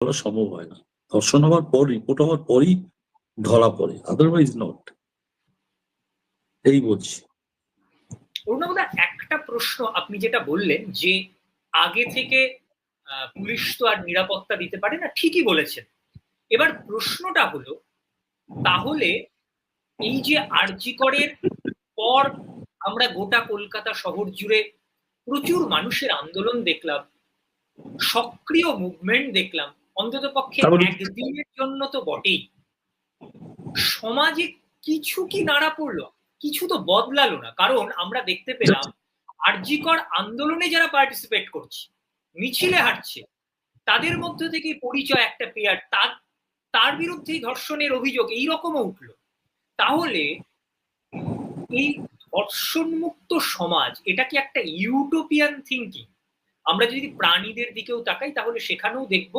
বলা সম্ভব হয় না। ধর্ষণ হওয়ার পর, রিপোর্ট হওয়ার পরই ধরা পড়ে আদারওয়াইজ নট এই বলছি। অরুণাবদা একটা প্রশ্ন আপনি যেটা বললেন যে, আগে থেকে পুলিশ তো আর নিরাপত্তা দিতে পারে না, ঠিকই বলেছেন। এবার প্রশ্নটা হলো, তাহলে এই যে আরজিকরের পর আমরা গোটা কলকাতা শহর জুড়ে প্রচুর মানুষের আন্দোলন দেখলাম, সক্রিয় মুভমেন্ট দেখলাম অন্তত পক্ষে একদিনের জন্য তো বটেই। সমাজে কিছু কি নাড়া পড়ল? কিছু তো বদলালো না। কারণ আমরা দেখতে পেলাম আরজিকর আন্দোলনে যারা পার্টিসিপেট করছে মিছিলে হাঁটছে তাদের মধ্য থেকে পরিচয় একটা পেয়ার তার তার বিরুদ্ধেই ধর্ষণের অভিযোগ এইরকমও উঠল। তাহলে এই ধর্ষণমুক্ত সমাজ এটা কি একটা ইউটোপিয়ান থিঙ্কিং আমরা যদি প্রাণীদের দিকেও তাকাই তাহলে সেখানেও দেখব